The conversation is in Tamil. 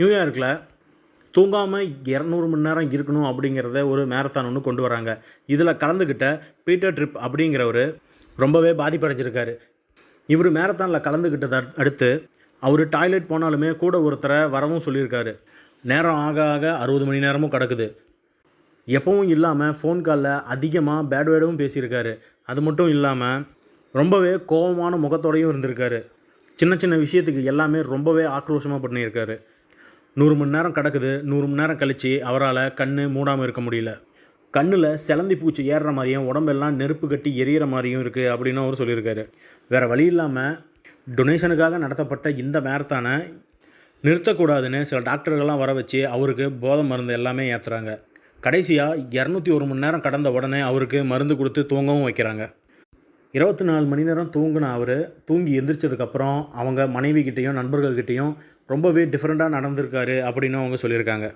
நியூயார்க்கில் தூங்காமல் இரநூறு மணி நேரம் இருக்கணும் அப்படிங்கிறத ஒரு மேரத்தான் ஒன்று கொண்டு வராங்க. இதில் கலந்துக்கிட்ட பீட்டர் ட்ரிப் அப்படிங்கிறவர் ரொம்பவே பாதிப்படைஞ்சிருக்காரு. இவர் மேரத்தானில் கலந்துக்கிட்டதை அடுத்து அவர் டாய்லெட் போனாலுமே கூட ஒருத்தரை வரவும் சொல்லியிருக்காரு. நேரம் ஆக ஆக அறுபது மணி நேரமும் கிடக்குது. எப்பவும் இல்லாமல் ஃபோன் காலில் அதிகமாக பேட் வேர்டும் பேசியிருக்காரு. அது மட்டும் இல்லாமல் ரொம்பவே கோபமான முகத்தோடையும் இருந்திருக்காரு. சின்ன சின்ன விஷயத்துக்கு எல்லாமே ரொம்பவே ஆக்ரோஷமாக பண்ணியிருக்காரு. நூறு மணி நேரம் கிடக்குது நூறு மணி நேரம் கழித்து அவரால் கண் மூடாமல் இருக்க முடியல. கண்ணில் சிலந்தி பூச்சி ஏறுற மாதிரியும் உடம்பெல்லாம் நெருப்பு கட்டி எரியிற மாதிரியும் இருக்குது அப்படின்னு அவர் சொல்லியிருக்காரு. வேறு வழி இல்லாமல் டொனேஷனுக்காக நடத்தப்பட்ட இந்த மேரத்தானை நிறுத்தக்கூடாதுன்னு சில டாக்டர்கள்லாம் வர வச்சு அவருக்கு போதை மருந்து எல்லாமே ஏற்றுறாங்க கடைசியாக இரநூத்தி ஒரு மணி நேரம் கடந்த உடனே அவருக்கு மருந்து கொடுத்து தூங்கவும் வைக்கிறாங்க. இருபத்தி நாலு மணி நேரம் தூங்கின அவர் தூங்கி எந்திரிச்சதுக்கப்புறம் அவங்க மனைவி கிட்டேயும் நண்பர்கள்கிட்டேயும் ரொம்பவே டிஃப்ரெண்ட்டாக நடந்திருக்காரு அப்படின்னு அவங்க சொல்லியிருக்காங்க.